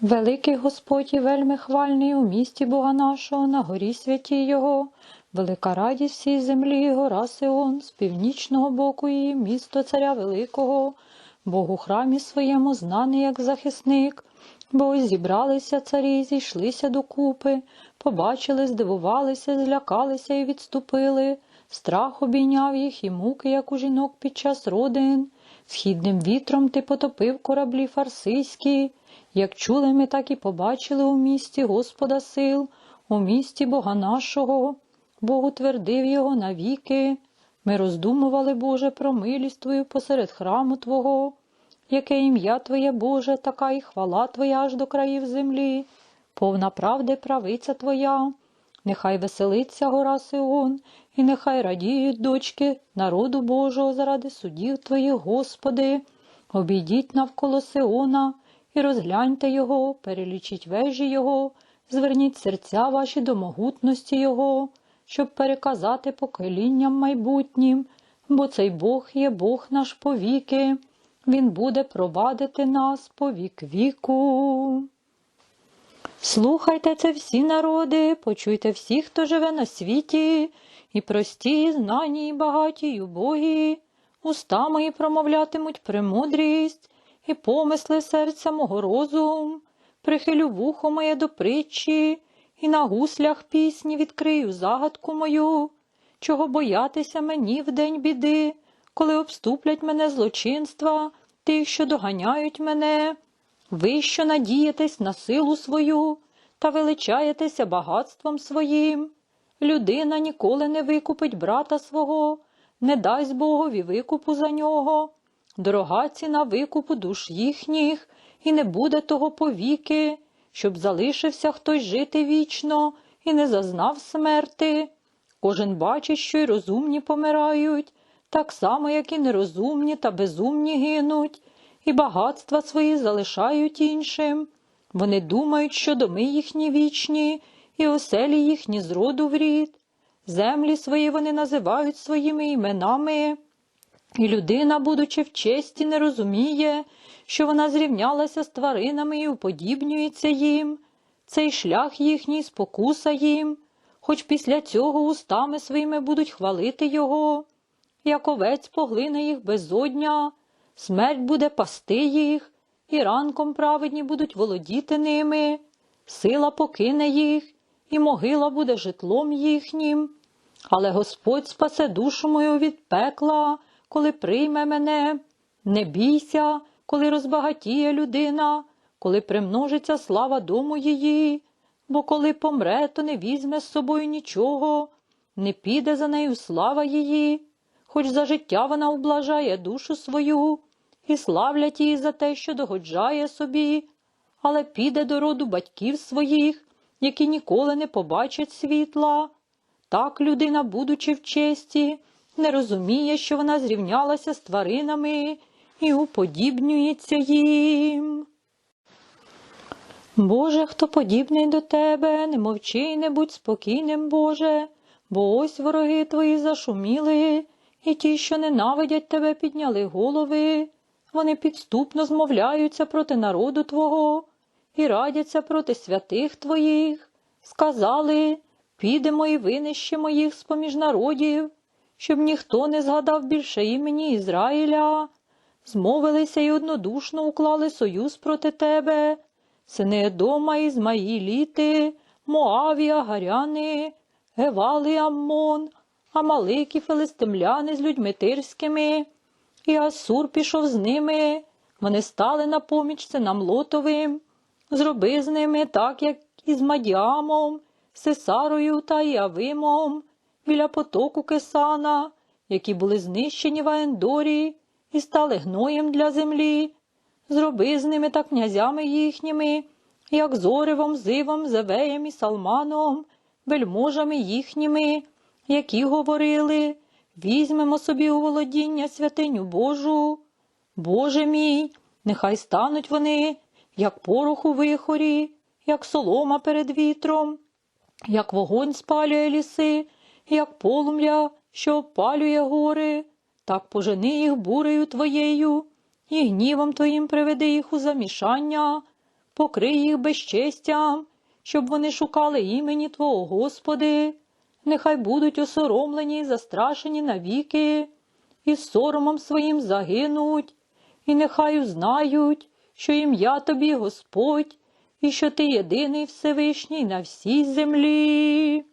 Великий Господь і вельми хвальний у місті Бога нашого, на горі святій Його, велика радість всій землі, гора Сион, з північного боку її, місто Царя Великого, Бог у храмі своєму знаний як захисник, бо зібралися царі, зійшлися докупи, побачили, здивувалися, злякалися і відступили. Страх обійняв їх і муки, як у жінок під час родин. Східним вітром ти потопив кораблі фарсийські. Як чули ми, так і побачили у місті Господа сил, у місті Бога нашого, Бог утвердив його навіки. Ми роздумували, Боже, про милість Твою посеред храму Твого, яке ім'я Твоє, Боже, така і хвала Твоя аж до країв землі, повна правди правиця Твоя. Нехай веселиться гора Сион, і нехай радіють дочки народу Божого заради судів Твоїх, Господи. Обійдіть навколо Сиона і розгляньте його, перелічіть вежі Його, зверніть серця ваші до могутності Його, щоб переказати поколінням майбутнім, бо цей Бог є Бог наш повіки, Він буде провадити нас по вік віку. Слухайте це всі народи, почуйте всі, хто живе на світі, і прості, і знані, і багаті, й убогі, уста мої промовлятимуть премудрість, і помисли серця мого розум, прихилю вухо моє до притчі, і на гуслях пісні відкрию загадку мою, чого боятися мені в день біди, коли обступлять мене злочинства, тих, що доганяють мене. Ви, що надієтесь на силу свою та величаєтеся багатством своїм. Людина ніколи не викупить брата свого, не дасть Богові викупу за нього. Дорога ціна викупу душ їхніх, і не буде того повіки, щоб залишився хтось жити вічно і не зазнав смерти. Кожен бачить, що й розумні помирають, так само, як і нерозумні та безумні гинуть і багатства свої залишають іншим. Вони думають, що доми їхні вічні, і оселі їхні з роду в рід. Землі свої вони називають своїми іменами, і людина, будучи в честі, не розуміє, що вона зрівнялася з тваринами і уподібнюється їм. Цей шлях їхній спокуса їм, хоч після цього устами своїми будуть хвалити його, як овець поглине їх безодня, Смерть буде пасти їх, і ранком праведні будуть володіти ними, сила покине їх, і могила буде житлом їхнім. Але Господь спасе душу мою від пекла, коли прийме мене. Не бійся, коли розбагатіє людина, коли примножиться слава дому її, бо коли помре, то не візьме з собою нічого, не піде за нею слава її, хоч за життя вона облажає душу свою і славлять її за те, що догоджає собі, але піде до роду батьків своїх, які ніколи не побачать світла. Так людина, будучи в честі, не розуміє, що вона зрівнялася з тваринами і уподібнюється їм. Боже, хто подібний до тебе, не мовчи й не будь спокійним, Боже, бо ось вороги твої зашуміли, і ті, що ненавидять тебе, підняли голови. Вони підступно змовляються проти народу Твого і радяться проти святих Твоїх. Сказали підемо і винищимо їх з поміж народів, щоб ніхто не згадав більше імені Ізраїля. Змовилися й однодушно уклали союз проти тебе, сини Едома, Ізмаїліти, Моавія, Гаряни, Гевали, Аммон, Амалики, Филистимляни з людьми тирськими. І Асур пішов з ними, вони стали на поміч синам Лотовим. Зроби з ними так, як і з Мадіамом, Сесарою та Іавимом, біля потоку Кесана, які були знищені в Аендорі і стали гноєм для землі. Зроби з ними та князями їхніми, як зоревом, зивом, Зевеєм і Салманом, вельможами їхніми, які говорили. Візьмемо собі у володіння святиню Божу. Боже мій, нехай стануть вони, як порох у вихорі, як солома перед вітром, як вогонь спалює ліси, як полум'я, що опалює гори, так пожени їх бурею твоєю, і гнівом твоїм приведи їх у замішання, покрий їх безчестям, щоб вони шукали імені Твого, Господи, нехай будуть осоромлені і застрашені навіки, і соромом своїм загинуть, і нехай узнають, що ім'я Тобі, Господь, і що Ти єдиний Всевишній на всій землі.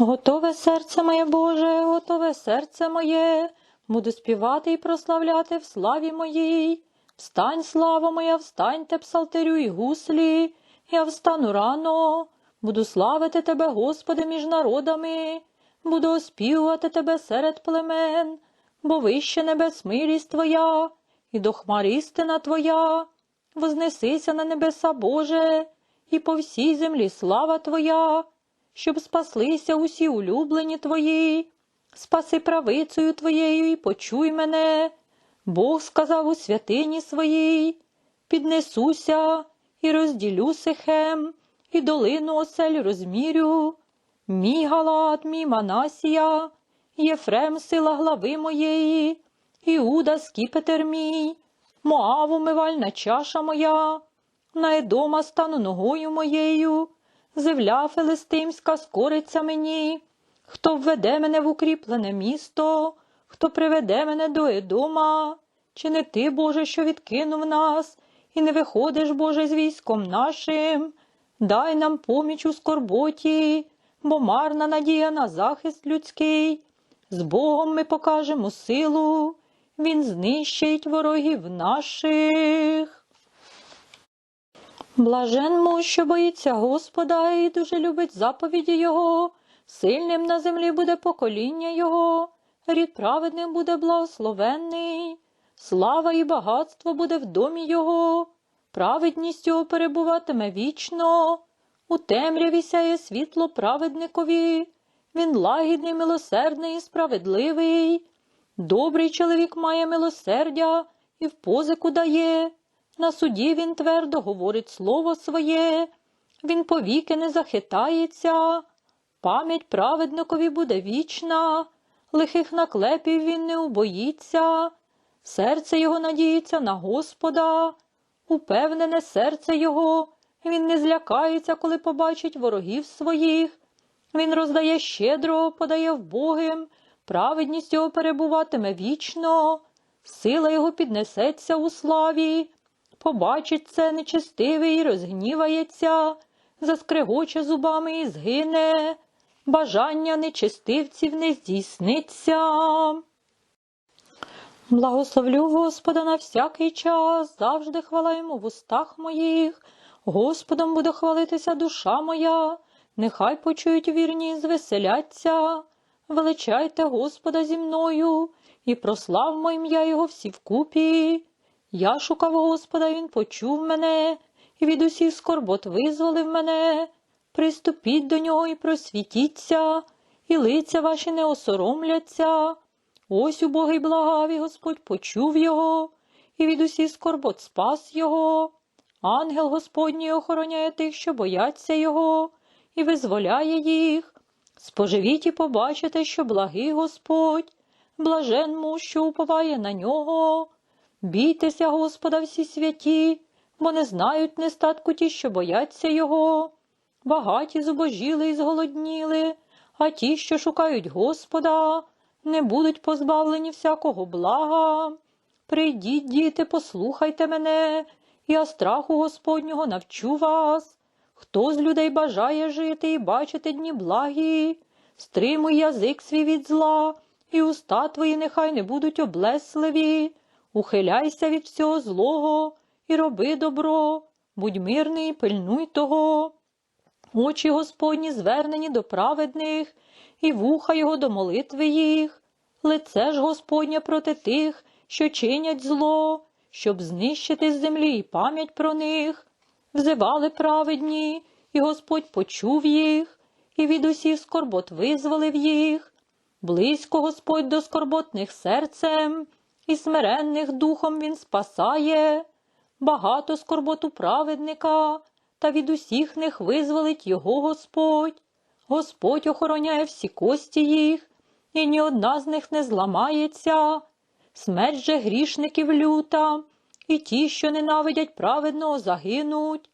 Готове серце моє Боже, готове серце моє, буду співати і прославляти в славі моїй. Встань, слава моя, встаньте, псалтерю і гуслі, я встану рано, буду славити Тебе, Господи, між народами, буду оспівувати Тебе серед племен, бо вище небес милість Твоя, і до хмар істина Твоя, вознесися на небеса Боже, і по всій землі слава Твоя, щоб спаслися усі улюблені Твої, спаси правицею Твоєю і почуй мене. Бог сказав у святині своїй, піднесуся і розділю сихем, і долину осель розмірю. Мій Галат, мій Манасія, Єфрем сила глави моєї, Іуда скіпетер мій, Моав умивальна чаша моя, на Едома стану ногою моєю, земля филистимська скориться мені, хто введе мене в укріплене місто, хто приведе мене до Едома, чи не ти, Боже, що відкинув нас, і не виходиш, Боже, з військом нашим, дай нам поміч у скорботі, бо марна надія на захист людський. З Богом ми покажемо силу, Він знищить ворогів наших. Блажен муж, що боїться Господа і дуже любить заповіді Його, сильним на землі буде покоління Його, рід праведним буде благословенний, слава і багатство буде в домі Його, праведність Його перебуватиме вічно, у темряві сяє світло праведникові, він лагідний, милосердний і справедливий. Добрий чоловік має милосердя і в позику дає. На суді він твердо говорить слово своє, він повіки не захитається, пам'ять праведникові буде вічна, лихих наклепів він не убоїться, серце його надіється на Господа, упевнене серце його, він не злякається, коли побачить ворогів своїх, він роздає щедро, подає вбогим, праведність його перебуватиме вічно, сила його піднесеться у славі. Побачить це нечестивий розгнівається, заскрегоче зубами і згине, бажання нечестивців не здійсниться. Благословлю Господа на всякий час, завжди хвала йому в устах моїх. Господом буде хвалитися душа моя, нехай почують вірні і звеселяться. Величайте Господа зі мною і прославмо ім'я Його всі вкупі. Я шукав Господа, Він почув мене, і від усіх скорбот визволив мене. Приступіть до нього і просвітіться, і лиця ваші не осоромляться. Ось убогий благав, і Господь почув його, і від усіх скорбот спас його. Ангел Господній охороняє тих, що бояться його, і визволяє їх. Споживіть і побачите, що благий Господь, блажен муж, що уповає на нього. Бійтеся Господа всі святі, бо не знають нестатку ті, що бояться Його. Багаті зубожіли і зголодніли, а ті, що шукають Господа, не будуть позбавлені всякого блага. Прийдіть, діти, послухайте мене, я страху Господнього навчу вас. Хто з людей бажає жити і бачити дні благі, стримуй язик свій від зла, і уста твої нехай не будуть облесливі. Ухиляйся від всього злого і роби добро, будь мирний, пильнуй того. Очі Господні звернені до праведних, і вуха його до молитви їх, лице ж Господнє проти тих, що чинять зло, щоб знищити з землі і пам'ять про них. Взивали праведні, і Господь почув їх, і від усіх скорбот визволив їх. Близько Господь до скорботних серцем і смиренних духом він спасає, багато скорботу праведника, та від усіх них визволить його Господь. Господь охороняє всі кості їх, і ні одна з них не зламається. Смерть же грішників люта, і ті, що ненавидять праведного, загинуть.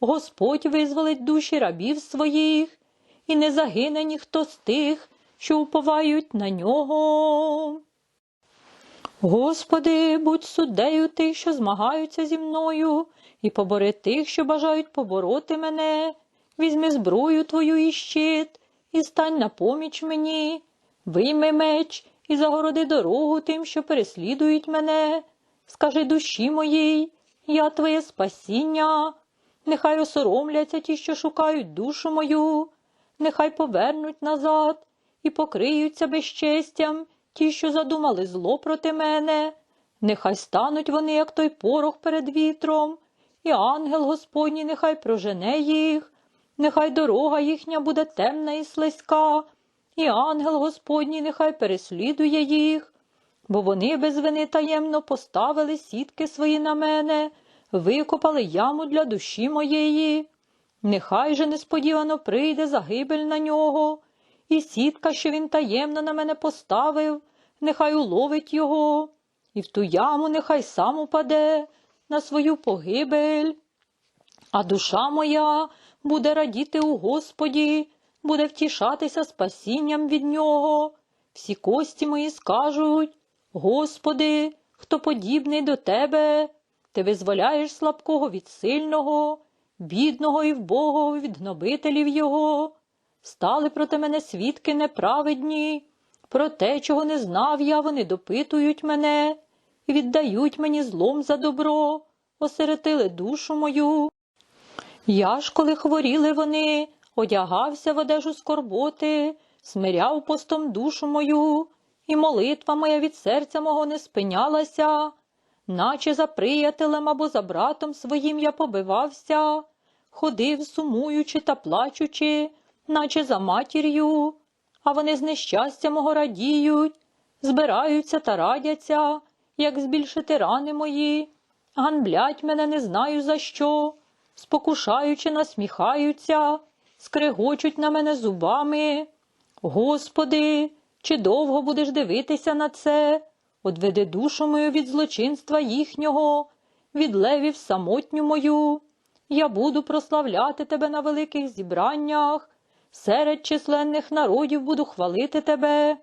Господь визволить душі рабів своїх, і не загине ніхто з тих, що уповають на нього. Господи, будь суддею тих, що змагаються зі мною, і побори тих, що бажають побороти мене. Візьми зброю твою і щит, і стань на поміч мені, вийми меч і загороди дорогу тим, що переслідують мене. Скажи душі моїй, я твоє спасіння, нехай осоромляться ті, що шукають душу мою, нехай повернуть назад і покриються безчестям ті, що задумали зло проти мене, нехай стануть вони, як той порох перед вітром, і ангел Господній нехай прожене їх, нехай дорога їхня буде темна і слизька, і ангел Господній нехай переслідує їх, бо вони без вини таємно поставили сітки свої на мене, викопали яму для душі моєї. Нехай же несподівано прийде загибель на нього, і сітка, що він таємно на мене поставив, нехай уловить його, і в ту яму нехай сам упаде на свою погибель. А душа моя буде радіти у Господі, буде втішатися спасінням від нього. Всі кості мої скажуть, Господи, хто подібний до тебе, ти визволяєш слабкого від сильного, бідного і вбогого від гнобителів його. Стали проти мене свідки неправедні, про те, чого не знав я, вони допитують мене і віддають мені злом за добро, осеретили душу мою. Я ж, коли хворіли вони, одягався в одежу скорботи, смиряв постом душу мою, і молитва моя від серця мого не спинялася, наче за приятелем або за братом своїм я побивався, ходив, сумуючи та плачучи, наче за матір'ю, а вони з нещастя мого радіють, збираються та радяться, як збільшити рани мої, ганблять мене не знаю за що, спокушаючи, насміхаються, скрегочуть на мене зубами. Господи, чи довго будеш дивитися на це? Одведи душу мою від злочинства їхнього, від левів самотню мою. Я буду прославляти тебе на великих зібраннях, серед численних народів буду хвалити тебе,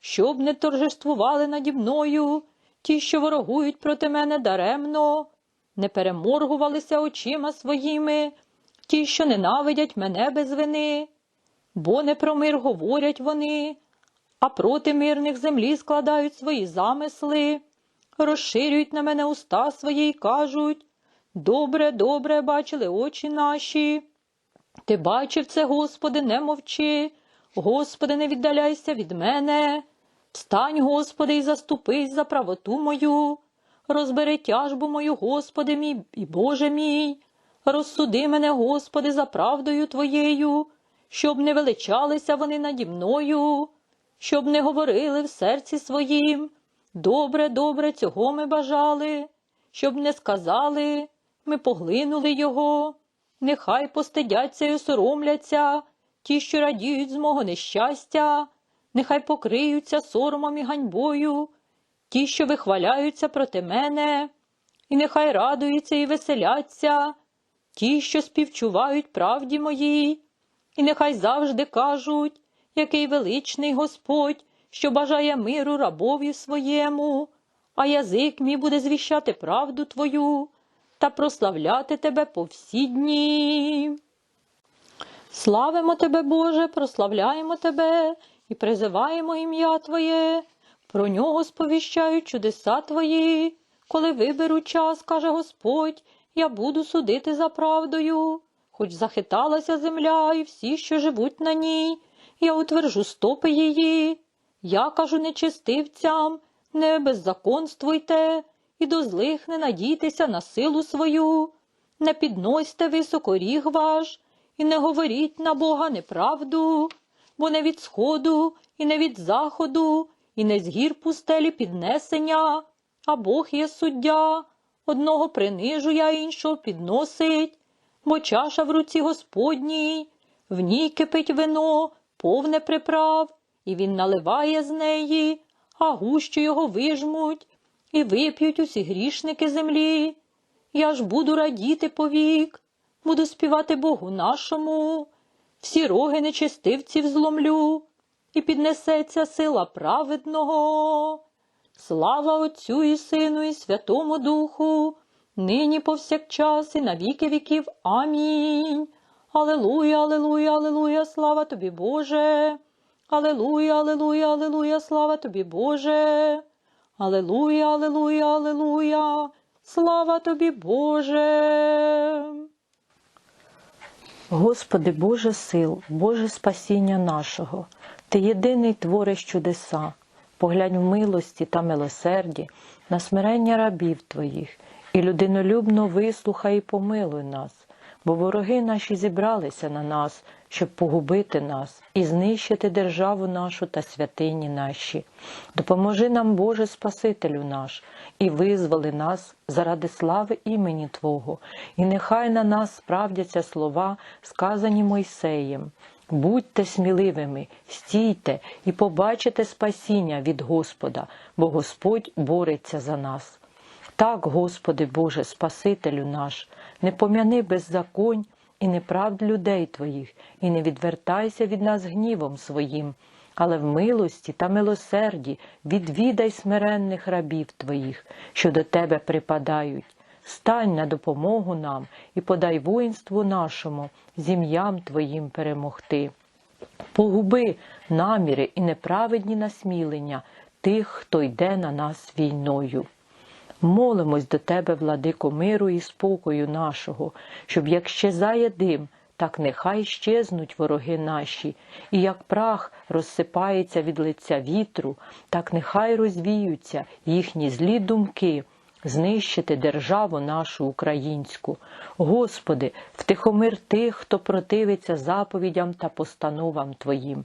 щоб не торжествували наді мною ті, що ворогують проти мене даремно, не переморгувалися очима своїми, ті, що ненавидять мене без вини, бо не про мир говорять вони, а проти мирних землі складають свої замисли, розширюють на мене уста свої й кажуть Добре, добре бачили очі наші. Ти бачив це, Господи, не мовчи, Господи, не віддаляйся від мене. Встань, Господи, і заступись за правоту мою, розбери тяжбу мою, Господи мій і Боже мій, розсуди мене, Господи, за правдою Твоєю, щоб не величалися вони наді мною, щоб не говорили в серці своїм. Добре, добре, цього ми бажали, щоб не сказали, ми поглинули його. Нехай постидяться й осоромляться ті, що радіють з мого нещастя, нехай покриються соромом і ганьбою, ті, що вихваляються проти мене, і нехай радуються і веселяться, ті, що співчувають правді моїй, і нехай завжди кажуть, який величний Господь, що бажає миру рабові своєму, а язик мій буде звіщати правду Твою та прославляти тебе по всі дні. Славимо тебе, Боже, прославляємо тебе і призиваємо ім'я Твоє, про нього сповіщають чудеса Твої. Коли виберу час, каже Господь, я буду судити за правдою, хоч захиталася земля і всі, що живуть на ній, я утвержу стопи її. Я кажу нечистивцям, не беззаконствуйте, і до злих не надійтеся на силу свою, не підносьте високоріг ваш, і не говоріть на Бога неправду, бо не від сходу, і не від заходу, і не з гір пустелі піднесення, а Бог є суддя, одного принижує, іншого підносить, бо чаша в руці Господній, в ній кипить вино, повне приправ, і він наливає з неї, а гущу його вижмуть, і вип'ють усі грішники землі. Я ж буду радіти повік, буду співати Богу нашому, всі роги нечистивців зломлю, і піднесеться сила праведного. Слава Отцю і Сину, і Святому Духу, нині повсякчас і на віки віків. Амінь. Алелуя, алелуя, алелуя, слава тобі, Боже. Алелуя, алелуя, алелуя, слава тобі, Боже. Алелуя, алелуя, алелуя, слава тобі, Боже. Господи Боже сил, Боже спасіння нашого, Ти єдиний твориш чудеса, поглянь в милості та милосерді на смирення рабів Твоїх, і людинолюбно вислухай і помилуй нас, бо вороги наші зібралися на нас, щоб погубити нас і знищити державу нашу та святині наші. Допоможи нам, Боже Спасителю наш, і визволи нас заради слави імені Твого, і нехай на нас справдяться слова, сказані Мойсеєм. Будьте сміливими, стійте і побачите спасіння від Господа, бо Господь бореться за нас. Так, Господи Боже, Спасителю наш, не пом'яни беззаконь і неправд людей Твоїх, і не відвертайся від нас гнівом своїм, але в милості та милосерді відвідай смиренних рабів Твоїх, що до Тебе припадають. Стань на допомогу нам і подай воїнству нашому, зім'ям Твоїм перемогти. Погуби наміри і неправедні насмілення тих, хто йде на нас війною. Молимось до Тебе, владико миру і спокою нашого, щоб як щезає дим, так нехай щезнуть вороги наші, і як прах розсипається від лиця вітру, так нехай розвіються їхні злі думки, знищити державу нашу українську. Господи, втихомир тих, хто противиться заповідям та постановам Твоїм.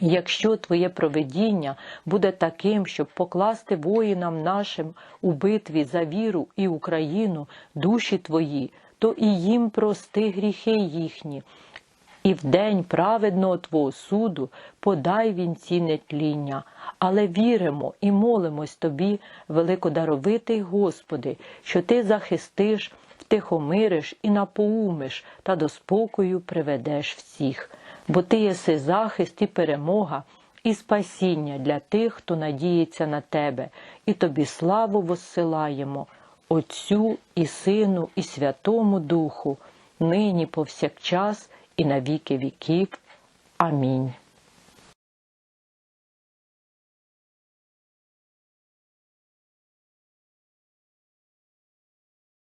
Якщо Твоє проведіння буде таким, щоб покласти воїнам нашим у битві за віру і Україну душі Твої, то і їм прости гріхи їхні, і в день праведного Твого суду подай вінці нетління, але віримо і молимось Тобі, великодаровитий Господи, що Ти захистиш, втихомириш і напоумиш та до спокою приведеш всіх бо ти єси захист і перемога, і спасіння для тих, хто надіється на тебе, і тобі славу воссилаємо, Отцю і Сину, і Святому Духу, нині повсякчас, і на віки віків. Амінь.